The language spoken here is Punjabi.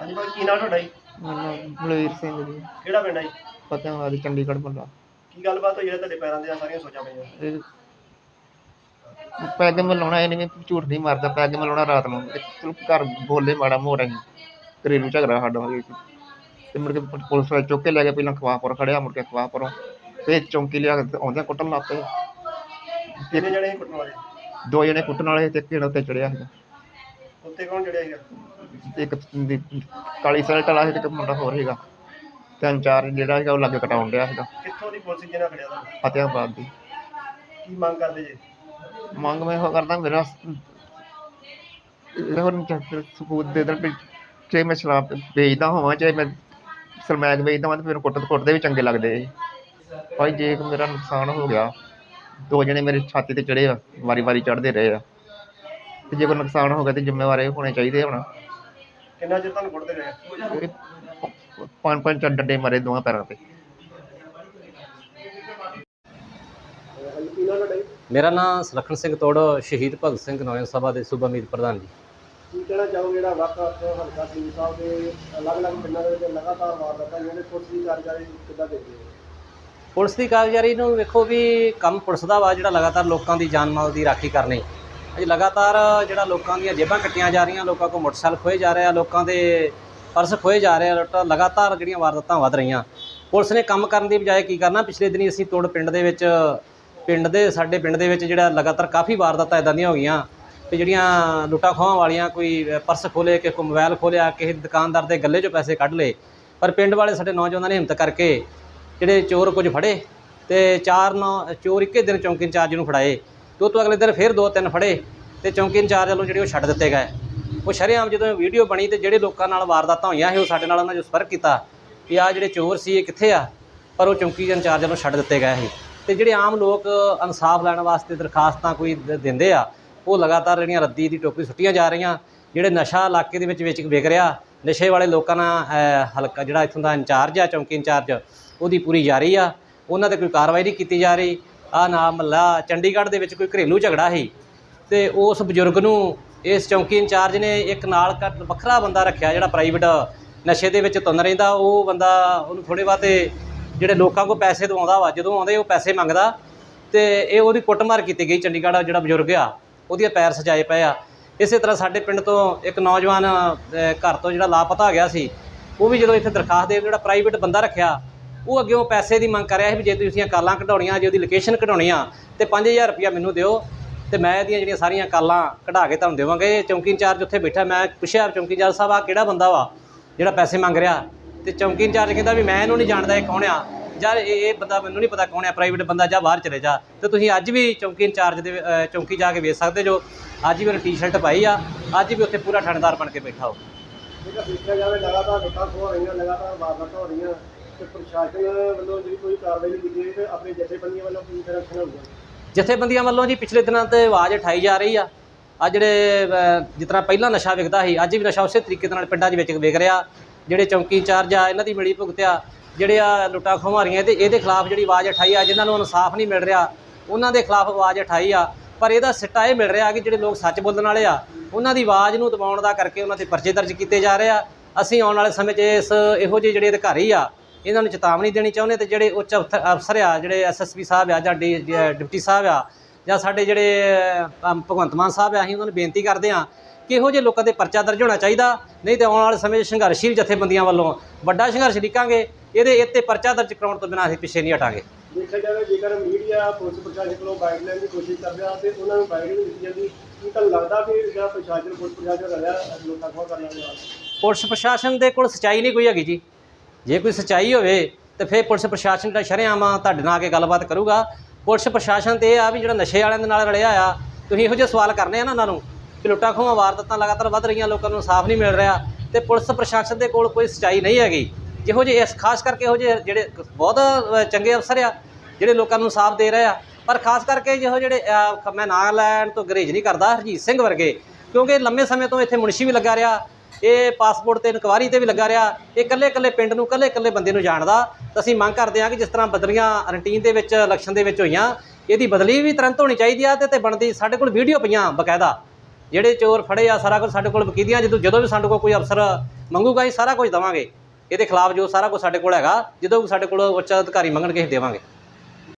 ਹਾਂਜੀ ਭਾਈ ਕੀ ਨਾਮ ਤੁਹਾਡਾ ਜੀ? ਮੈਨੂੰ ਬਲਵੀਰ ਸਿੰਘ ਜੀ। ਕਿਹੜਾ ਪਿੰਡ ਹੈ ਜੀ? ਫਤਿਹਾਬਾਦ ਚੰਡੀਗੜ੍ਹ ਬੰਦਾ ਕੀ ਗੱਲਬਾਤ ਹੋਈ ਜਿਹੜਾ ਤੁਹਾਡੇ ਪੈਰਾਂ ਦੀਆਂ ਸਾਰੀਆਂ ਸੋਚਾਂ ਪਈਆਂ। ਇਹ ਪੈਗ ਮਲਾਉਣਾ ਇਹ ਨਹੀਂ ਝੂਠ ਨਹੀਂ ਮਾਰਦਾ ਪੈਗ ਮਲਾਉਣਾ ਰਾਤ ਨੂੰ। ਤੇ ਚਲੋ ਘਰ ਬੋਲੇ ਮਾੜਾ ਮੋੜਾ ਹੀ। ਘਰੇਲੂ ਝਗੜਾ ਸਾਡਾ ਹੋ ਗਿਆ ਸੀ। ਤੇ ਮੁੜ ਕੇ ਪ- ਪੁਲਿਸ ਵਾਲੇ ਚੁੱਕ ਕੇ ਲੈ ਪਹਿਲਾਂ ਖਵਾਪੁਰ ਖੜਿਆ ਮੁੜ ਕੇ ਖਵਾਪੁਰੋਂ ਫਿਰ ਚੌਂਕੀ ਲਿਆ ਕੇ ਆਉਂਦਿਆਂ ਕੁੱਟਣ ਲੱਗ ਪਏ। ਕਿੰਨੇ ਜਣੇ ਸੀ ਕੁੱਟਣ ਵਾਲੇ? ਦੋ ਜਣੇ ਕੁੱਟਣ ਵਾਲੇ ਤੇ ਇੱਕ ਜਣਾ ਉੱਤੇ ਚੜਿਆ ਸੀਗਾ ਉੱਤੇ ਕੌਣ ਇੱਕ ਦੀ ਕਾਲੀ ਸਲਟ ਵਾਲਾ ਸੀ ਤੇ ਇੱਕ ਮੁੰਡਾ ਹੋਰ ਸੀਗਾ। ਤਿੰਨ ਚਾਰ ਜਿਹੜਾ ਸੀਗਾ ਉਹ ਲੱਗੇ ਕਟਾਉਣ ਡਿਆ ਸੀਗਾ। ਕਿੱਥੋਂ ਦੀ ਪੁਲਿਸ ਜਿਹਨਾਂ ਖੜਿਆ ਤੁਹਾਨੂੰ ਫਤਿਹਾਬਾਦ ਦੀ। ਕੀ ਮੰਗ ਕਰਦੇ ਜੀ? ਮੰਗ ਮੈਂ ਇਹੋ ਕਰਦਾ ਮੇਰਾ ਇਹ ਹੁਣ ਚ- ਸਬੂਤ ਦੇ ਦੇਣ ਵੀ ਜੇ ਮੈਂ ਸ਼ਰਾਬ ਵੇਚਦਾ ਹੋਵਾਂ ਚਾਹੇ ਮੈਂ ਸਰਮੈਕ ਵੇਚਦਾ ਹਾਂ ਤੇ ਫਿਰ ਕੁੱਟ ਕੁੱਟਦੇ ਵੀ ਚੰਗੇ ਲੱਗਦੇ ਆ ਭਾਈ ਜੇ ਮੇਰਾ ਨੁਕਸਾਨ ਹੋ ਗਿਆ ਦੋ ਜਣੇ ਮੇਰੇ ਛਾਤੀ ਤੇ ਚੜੇ ਆ ਵਾਰੀ ਵਾਰੀ ਚੜਦੇ ਰਹੇ ਆ। ਤੇ ਜੇ ਕੋਈ ਨੁਕਸਾਨ ਹੋ ਗਿਆ ਤੇ ਜ਼ਿੰਮੇਵਾਰ ਇਹ ਹੋਣੇ ਚਾਹੀਦੇ ਹੁਣ ਕਿੰਨਾ ਚਿਰ ਤੁਹਾਨੂੰ ਕੁੱਟਦੇ ਰਹੇ? ਇਹ ਪੰਜ ਪੰਜ ਡੰਡੇ ਮਾਰੇ ਦੋਵਾਂ ਪੈਰਾਂ ਤੇ। ਮੇਰਾ ਨਾਮ ਸੁਲੱਖਣ ਸਿੰਘ ਤੋੜ ਸ਼ਹੀਦ ਭਗਤ ਸਿੰਘ ਨੌਜਵਾਨ ਸਭਾ ਦੇ ਸੂਬਾ ਮੀਤ ਪ੍ਰਧਾਨ ਜੀ। ਕੀ ਕਹਿਣਾ ਚਾਹੋਗੇ ਜਿਹੜਾ ਵਾਕਾ ਹਲਕਾ ਸਿੰਘ ਸਾਹਿਬ ਦੇ ਅਲੱਗ-ਅਲੱਗ ਪਿੰਡਾਂ ਦੇ ਵਿੱਚ ਲਗਾਤਾਰ ਵਾਰਦਾਤਾਂ ਜਿਹੜੇ ਪੁਲਿਸ ਦੀ ਕਾਰਜਾਈ ਕਿੱਦਾਂ ਦੇਖਦੇ ਹੋ? ਪੁਲਿਸ ਦੀ ਕਾਰਗੁਜ਼ਾਰੀ ਨੂੰ ਵੇਖੋ ਵੀ ਕੰਮ ਪੁਲਿਸ ਦਾ ਵਾ ਜਿਹੜਾ ਲਗਾਤਾਰ ਲੋਕਾਂ ਦੀ ਜਾਨ ਮਾਲ ਦੀ ਰਾਖੀ ਕਰਨੀ। ਅੱਜ ਲਗਾਤਾਰ ਜਿਹੜਾ ਲੋਕਾਂ ਦੀਆਂ ਜੇਬਾਂ ਕੱਟੀਆਂ ਜਾ ਰਹੀਆਂ, ਲੋਕਾਂ ਕੋਲ ਮੋਟਰਸਾਈਕਲ ਖੋਏ ਜਾ ਰਹੇ ਆ, ਲੋਕਾਂ ਦੇ ਪਰਸ ਖੋਏ ਜਾ ਰਹੇ ਆ, ਲੁੱਟ- ਲਗਾਤਾਰ ਜਿਹੜੀਆਂ ਵਾਰਦਾਤਾਂ ਵੱਧ ਰਹੀਆਂ। ਪੁਲਿਸ ਨੇ ਕੰਮ ਕਰਨ ਦੀ ਬਜਾਏ ਕੀ ਕਰਨਾ? ਪਿਛਲੇ ਦਿਨੀ ਅਸੀਂ ਤੋੜ ਪਿੰਡ ਦੇ ਵਿੱਚ, ਪਿੰਡ ਦੇ, ਸਾਡੇ ਪਿੰਡ ਦੇ ਵਿੱਚ ਜਿਹੜਾ ਲਗਾਤਾਰ ਕਾਫੀ ਵਾਰਦਾਤਾਂ ਇਦਾਂ ਦੀਆਂ ਹੋ ਗਈਆਂ ਤੇ ਜਿਹੜੀਆਂ ਲੁੱਟਾਂ ਖੋਹਾਂ ਵਾਲੀਆਂ, ਕੋਈ ਪਰਸ ਖੋਲੇ ਕਿਸੇ ਕੋ ਮੋਬਾਈਲ ਖੋਲਿਆ ਕਿਸੇ ਦੁਕਾਨਦਾਰ ਦੇ ਗੱਲੇ 'ਚੋਂ ਪੈਸੇ ਕੱਢ ਲਏ। ਪਰ ਪਿੰਡ ਵਾਲੇ ਸਾਡੇ ਨੌਜਵਾਨਾਂ ਨੇ ਹਿੰਮਤ ਕਰਕੇ ਜਿਹੜੇ ਚੋਰ ਕੁਝ ਫੜੇ ਤੇ ਚਾਰ ਨੌ ਚੋਰ ਇੱਕੇ ਦਿਨ ਚੌਂਕੀ ਇੰਚਾਰਜ ਨੂੰ ਫੜਾਏ। ਤੇ ਉਹ ਤੋਂ ਅਗਲੇ ਦਿਨ ਫਿਰ ਦੋ ਤਿੰਨ ਫੜੇ ਤੇ ਚੌਂਕੀ ਇੰਚਾਰਜ ਵੱਲੋਂ ਜਿਹੜੇ ਉਹ ਛੱਡ ਦਿੱਤੇ ਗਏ। ਉਹ ਸ਼ਰੇਆਮ ਜਦੋਂ ਵੀਡੀਓ ਬਣੀ ਤੇ ਜਿਹੜੇ ਲੋਕਾਂ ਨਾਲ ਵਾਰਦਾਤਾਂ ਹੋਈਆਂ ਸੀ, ਉਹ ਸਾਡੇ ਨਾਲ ਉਹਨਾਂ ਜੋ ਸੰਪਰਕ ਕੀਤਾ ਕਿ ਆ ਜਿਹੜੇ ਚੋਰ ਸੀ, ਇਹ ਕਿੱਥੇ ਆ? ਪਰ ਉਹ ਚੌਂਕੀ ਇੰਚਾਰਜ ਵੱਲੋਂ ਛੱਡ ਦਿੱਤੇ ਗਏ ਸੀ। ਤੇ ਜਿਹੜੇ ਆਮ ਲੋਕ ਇਨਸਾਫ ਲੈਣ ਵਾਸਤੇ ਦਰਖਾਸਤਾਂ ਕੋਈ ਦਿੰਦੇ ਆ, ਉਹ ਲਗਾਤਾਰ ਜਿਹੜੀਆਂ ਰੱਦੀ ਦੀ ਟੋਪੀ ਸੁੱਟੀਆਂ ਜਾ ਰਹੀਆਂ। ਜਿਹੜੇ ਨਸ਼ਾ ਇਲਾਕੇ ਦੇ ਵਿੱਚ ਵਿੱਚ ਵਿਕ ਰਿਹਾ, ਨਸ਼ੇ ਵਾਲੇ ਲੋਕਾਂ ਨਾਲ ਹਲਕਾ ਜਿਹੜਾ ਇੱਥੋਂ ਦਾ ਇੰਚਾਰਜ ਆ, ਚੌਂਕੀ ਇੰਚਾਰਜ, ਉਹਦੀ ਪੂਰੀ ਜਾਰੀ ਆ। ਉਹਨਾਂ ਤੇ ਕੋਈ ਕਾਰਵਾਈ ਨਹੀਂ ਕੀਤੀ ਜਾ ਰਹੀ। ਆ ਨਾ ਮਹੱਲਾ ਚੰਡੀਗੜ੍ਹ ਦੇ ਵਿੱਚ ਕੋਈ ਘਰੇਲੂ ਝਗੜਾ ਸੀ ਤੇ ਉਸ ਬਜ਼ੁਰਗ ਨੂੰ ਇਸ ਚੌਂਕੀ ਇੰਚਾਰਜ ਨੇ ਇੱਕ ਨਾਲ ਕੱਟ ਵੱਖਰਾ ਬੰਦਾ ਰੱਖਿਆ ਜਿਹੜਾ ਪ੍ਰਾਈਵੇਟ ਨਸ਼ੇ ਦੇ ਵਿੱਚ ਤੁੰਨ ਰਹਿੰਦਾ, ਉਹ ਬੰਦਾ ਉਹਨੂੰ ਥੋੜੇ ਬਾਤੇ ਜਿਹੜੇ ਲੋਕਾਂ ਕੋਲ ਪੈਸੇ ਦਵਾਉਂਦਾ ਵਾ, ਜਦੋਂ ਆਉਂਦੇ ਉਹ ਪੈਸੇ ਮੰਗਦਾ ਤੇ ਇਹ ਉਹਦੀ ਕੁੱਟਮਾਰ ਕੀਤੀ ਗਈ ਚੰਡੀਗੜ੍ਹ ਜਿਹੜਾ ਬਜ਼ੁਰਗ ਆ, ਉਹਦੀਆਂ ਪੈਰ ਸਜਾਏ ਪਏ ਆ। ਇਸੇ ਤਰ੍ਹਾਂ ਸਾਡੇ ਪਿੰਡ ਤੋਂ ਇੱਕ ਨੌਜਵਾਨ ਘਰ ਤੋਂ ਜਿਹੜਾ ਲਾਪਤਾ ਹੋ ਗਿਆ ਸੀ, ਉਹ ਵੀ ਜਦੋਂ ਇੱਥੇ ਦਰਖਾਸਤ ਦੇ ਜਿਹੜਾ ਪ੍ਰਾਈਵੇਟ ਬੰਦਾ ਰੱਖਿਆ ਉਹ ਅੱਗੇ ਉਹ ਪੈਸੇ ਦੀ ਮੰਗ ਕਰ ਰਿਹਾ ਸੀ ਵੀ ਜੇ ਤੁਸੀਂ ਕਾਲਾਂ ਕਢਾਉਣੀਆਂ, ਜੇ ਉਹਦੀ ਲੋਕੇਸ਼ਨ ਕਢਾਉਣੀ ਆ ਤੇ 5000 ਰੁਪਇਆ ਮੈਨੂੰ ਦਿਓ ਤੇ ਮੈਂ ਇਹਦੀਆਂ ਜਿਹੜੀਆਂ ਸਾਰੀਆਂ ਕਾਲਾਂ ਕਢਾ ਕੇ ਤੁਹਾਨੂੰ ਦੇਵਾਂਗੇ। ਚੌਂਕੀ ਇੰਚਾਰਜ ਉੱਥੇ ਬੈਠਾ, ਮੈਂ ਪੁੱਛਿਆ, ਚੌਂਕੀ ਇੰਚਾਰਜ ਸਾਹਿਬ ਆ ਕਿਹੜਾ ਬੰਦਾ ਵਾ ਜਿਹੜਾ ਪੈਸੇ ਮੰਗ ਰਿਹਾ? ਤੇ ਚੌਂਕੀ ਇੰਚਾਰਜ ਕਹਿੰਦਾ ਵੀ ਮੈਂ ਇਹਨੂੰ ਨਹੀਂ ਜਾਣਦਾ ਇਹ ਕੌਣ ਆ। ਯਾਰ, ਇਹ ਇਹ ਬੰਦਾ ਮੈਨੂੰ ਨਹੀਂ ਪਤਾ ਕੌਣ ਆ ਪ੍ਰਾਈਵੇਟ ਬੰਦਾ, ਜਾਂ ਬਾਹਰ ਚਲੇ ਜਾ। ਤੇ ਤੁਸੀਂ ਅੱਜ ਵੀ ਚੌਂਕੀ ਇੰਚਾਰਜ ਦੇ ਚੌਂਕੀ ਜਾ ਕੇ ਵੇਚ ਸਕਦੇ ਜੋ। ਅੱਜ ਵੀ ਉਹਨੇ ਟੀ-ਸ਼ਰਟ ਪਾਈ ਆ, ਅੱਜ ਵੀ ਉੱਥੇ ਪੂਰਾ ਥਾਣੇਦਾਰ ਬਣ ਕੇ ਬੈਠਾ ਹੋ ਜੇਕਰ ਦੇਖਿਆ ਜਾਵੇ, ਲਗਾਤਾਰ ਲੁੱਟਾਂ ਖੋਹ ਰਹੀਆਂ, ਲਗਾਤਾਰ ਵਾਰਦਾਤਾਂ ਹੋ ਰਹੀਆਂ। ਤੇ ਪ੍ਰਸ਼ਾਸਨ ਵੱਲੋਂ ਜਿਹੜੀ ਕੋਈ ਕਾਰਵਾਈ ਨਹੀਂ ਕੀਤੀ ਗਈ ਤੇ ਆਪਣੇ ਜਥੇਬੰਦੀਆਂ ਵੱਲੋਂ ਕੀ ਕਰੈਕਸ਼ਨ ਹੋਊਗਾ? ਜਥੇਬੰਦੀਆਂ ਵੱਲੋਂ ਜੀ ਪਿਛਲੇ ਦਿਨਾਂ ਤੇ ਆਵਾਜ਼ ਉਠਾਈ ਜਾ ਰਹੀ ਆ। ਆ ਜਿਹੜੇ ਅਹ, ਜਿਸ ਤਰ੍ਹਾਂ ਪਹਿਲਾਂ ਨਸ਼ਾ ਵਿਕਦਾ ਸੀ ਅੱਜ ਵੀ ਨਸ਼ਾ ਉਸੇ ਤਰੀਕੇ ਦੇ ਨਾਲ ਪਿੰਡਾਂ ਦੇ ਵਿੱਚ ਵਿਕ ਰਿਹਾ। ਜਿਹੜੇ ਚੌਂਕੀ ਇੰਚਾਰਜ ਆ ਇਹਨਾਂ ਦੀ ਮਿਲੀ ਭੁਗਤਿਆ ਜਿਹੜੇ ਆ ਲੁੱਟਾਂ ਖੁਮਾਰੀਆਂ ਤੇ ਇਹਦੇ ਖਿਲਾਫ ਜਿਹੜੀ ਆਵਾਜ਼ ਉਠਾਈ ਆ ਜਿਨ੍ਹਾਂ ਨੂੰ ਇਨਸਾਫ ਨਹੀਂ ਮਿਲ ਰਿਹਾ ਉਹਨਾਂ ਦੇ ਖਿਲਾਫ ਆਵਾਜ਼ ਉਠਾਈ ਆ। ਪਰ ਇਹਦਾ ਸਿੱਟਾ ਇਹ ਮਿਲ ਰਿਹਾ ਕਿ ਜਿਹੜੇ ਲੋਕ ਸੱਚ ਬੋਲਣ ਵਾਲੇ ਆ ਉਹਨਾਂ ਦੀ ਆਵਾਜ਼ ਨੂੰ ਦਬਾਉਣ ਦਾ ਕਰਕੇ ਉਹਨਾਂ ਤੇ ਪਰਚੇ ਦਰਜ ਕੀਤੇ ਜਾ ਰਹੇ ਆ। ਅਸੀਂ ਆਉਣ ਵਾਲੇ ਸਮੇਂ 'ਚ ਇਸ ਇਹੋ ਜਿਹੇ ਜਿਹੜੇ ਅਧਿਕਾਰੀ ਆ ਇਹਨਾਂ ਨੂੰ ਚੇਤਾਵਨੀ ਦੇਣੀ ਚਾਹੁੰਦੇ ਤੇ ਜਿਹੜੇ ਉੱਚ ਅਫਸਰ ਆ ਜਿਹੜੇ ਐਸਐਸਪੀ ਸਾਹਿਬ ਆ ਜਾਂ ਡਿਪਟੀ ਸਾਹਿਬ ਆ ਜਾਂ ਸਾਡੇ ਜਿਹੜੇ ਭਗਵੰਤ ਮਾਨ ਸਾਹਿਬ ਆ ਅਸੀਂ ਉਹਨਾਂ ਨੂੰ ਬੇਨਤੀ ਕਰਦੇ ਆ ਕਿ ਇਹੋ ਜਿਹੇ ਲੋਕਾਂ ਦੇ ਪਰਚਾ ਦਰਜ ਹੋਣਾ ਚਾਹੀਦਾ। ਨਹੀਂ ਤੇ ਆਉਣ ਵਾਲੇ ਸਮੇਂ 'ਚ ਸੰਘਰਸ਼ੀਲ ਜਥੇਬੰਦੀਆਂ ਵੱਲੋਂ ਵੱਡਾ ਸੰਘਰਸ਼ ਲਿਖਾਂਗੇ ਇਹਦੇ ਇੱਥੇ ਪਰਚਾ ਦਰਜ ਕਰਾਉਣ ਤੋਂ ਬਿਨਾਂ ਅਸੀਂ ਪਿੱਛੇ ਨਹੀਂ ਹਟਾਂਗੇ। ਦੇਖਿਆ ਜਾਵੇ ਜੇਕਰ ਮੀਡੀਆ ਪੁਲਿਸ ਪ੍ਰਸ਼ਾਸਨ ਕੋਲੋਂ ਗਾਈਡਲਾਈਨ ਦੀ ਕੋਸ਼ਿਸ਼ ਕਰਦਾ ਤੇ ਉਹਨਾਂ ਨੂੰ ਗਾਈਡ ਨਹੀਂ ਦਿੱਤੀ ਜਾਂਦੀ ਕੀ ਤੁਹਾਨੂੰ ਲੱਗਦਾ ਕਿ ਜਿਹੜਾ ਪ੍ਰਸ਼ਾਸਨ ਪੁਲਿਸ ਪ੍ਰਸ਼ਾਸਨ ਰਿਹਾ ਲੁੱਟਾਂ ਖੋਹ ਕਰਨ ਵਾਲੇ ਨਾਲ ਪੁਲਿਸ ਪ੍ਰਸ਼ਾਸਨ ਦੇ ਕੋਲ ਸਚਾਈ ਨਹੀਂ ਕੋਈ ਹੈਗੀ ਜੀ। ਜੇ ਕੋਈ ਸਚਾਈ ਹੋਵੇ, ਤੇ ਫਿਰ ਪੁਲਿਸ ਪ੍ਰਸ਼ਾਸਨ ਦਾ ਸ਼ਰੇਆਮ ਤੁਹਾਡੇ ਨਾਲ ਆ ਕੇ ਗੱਲਬਾਤ ਕਰੂਗਾ। ਪੁਲਿਸ ਪ੍ਰਸ਼ਾਸਨ ਤੇ ਇਹ ਆ ਵੀ ਜਿਹੜਾ ਨਸ਼ੇ ਵਾਲਿਆਂ ਦੇ ਨਾਲ ਰਲਿਆ ਆ, ਤੁਸੀਂ ਇਹੋ ਜਿਹੇ ਸਵਾਲ ਕਰਨੇ ਆ ਨਾ ਉਹਨਾਂ ਨੂੰ ਕਿ ਲੁੱਟਾਂ ਖੋਹਾਂ, ਵਾਰਦਾਤਾਂ ਲਗਾਤਾਰ ਵੱਧ ਰਹੀਆਂ, ਲੋਕਾਂ ਨੂੰ ਇਨਸਾਫ ਨਹੀਂ ਮਿਲ ਰਿਹਾ, ਤੇ ਪੁਲਿਸ ਪ੍ਰਸ਼ਾਸਨ ਦੇ ਕੋਲ ਕੋਈ ਸਚਾਈ ਨਹੀਂ ਹੈਗੀ। ਜਿਹੋ ਜਿਹੇ ਇਸ, ਖਾਸ ਕਰਕੇ ਇਹੋ ਜਿਹੇ ਜਿਹੜੇ ਬਹੁਤ ਚੰਗੇ ਅਫਸਰ ਆ, ਜਿਹੜੇ ਲੋਕਾਂ ਨੂੰ ਇਨਸਾਫ ਦੇ ਰਹੇ ਆ। ਪਰ ਖਾਸ ਕਰਕੇ ਜਿਹੋ ਜਿਹੜੇ ਮੈਂ ਨਾਂ ਲੈਣ ਤੋਂ ਗਰੇਜ ਨਹੀਂ ਕਰਦਾ, ਹਰਜੀਤ ਸਿੰਘ ਵਰਗੇ, ਕਿਉਂਕਿ ਲੰਮੇ ਸਮੇਂ ਤੋਂ ਇੱਥੇ ਮੁਨਸ਼ੀ ਵੀ ਲੱਗਾ ਰਿਹਾ ਇਹ ਪਾਸਪੋਰਟ ਤੇ ਇਨਕੁਆਰੀ ਤੇ ਵੀ ਲੱਗਾ ਰਿਹਾ। ਇਹ ਇਕੱਲੇ ਇਕੱਲੇ ਪਿੰਡ ਨੂੰ, ਇਕੱਲੇ ਇਕੱਲੇ ਬੰਦੇ ਨੂੰ ਜਾਣਦਾ। ਤਾਂ ਅਸੀਂ ਮੰਗ ਕਰਦੇ ਹਾਂ ਕਿ ਜਿਸ ਤਰ੍ਹਾਂ ਬਦਲੀਆਂ ਰੂਟੀਨ ਦੇ ਵਿੱਚ, ਇਲੈਕਸ਼ਨ ਦੇ ਵਿੱਚ ਹੋਈਆਂ, ਇਹਦੀ ਬਦਲੀ ਵੀ ਤੁਰੰਤ ਹੋਣੀ ਚਾਹੀਦੀ ਆ ਤੇ ਤੇ ਬਣਦੀ ਸਾਡੇ ਕੋਲ ਵੀਡੀਓ ਪਈਆਂ ਬਕਾਇਦਾ। ਜਿਹੜੇ ਚੋਰ ਫੜੇ ਆ, ਸਾਰਾ ਕੁਝ ਸਾਡੇ ਕੋਲ ਵਕੀਦੀਆਂ ਜਦੋਂ ਜਦੋਂ ਵੀ ਸਾਡੇ ਕੋਲ ਕੋਈ ਅਫਸਰ ਮੰਗੂਗਾ, ਅਸੀਂ ਸਾਰਾ ਕੁਝ ਦੇਵਾਂਗੇ। ਇਹਦੇ ਖਿਲਾਫ ਜੋ ਸਾਰਾ ਕੁਝ ਸਾਡੇ ਕੋਲ ਹੈਗਾ, ਜਦੋਂ ਵੀ ਸਾਡੇ ਕੋਲ ਉੱਚ ਅਧਿਕਾਰੀ ਮੰਗਣਗੇ, ਅਸੀਂ ਦੇਵਾਂਗੇ।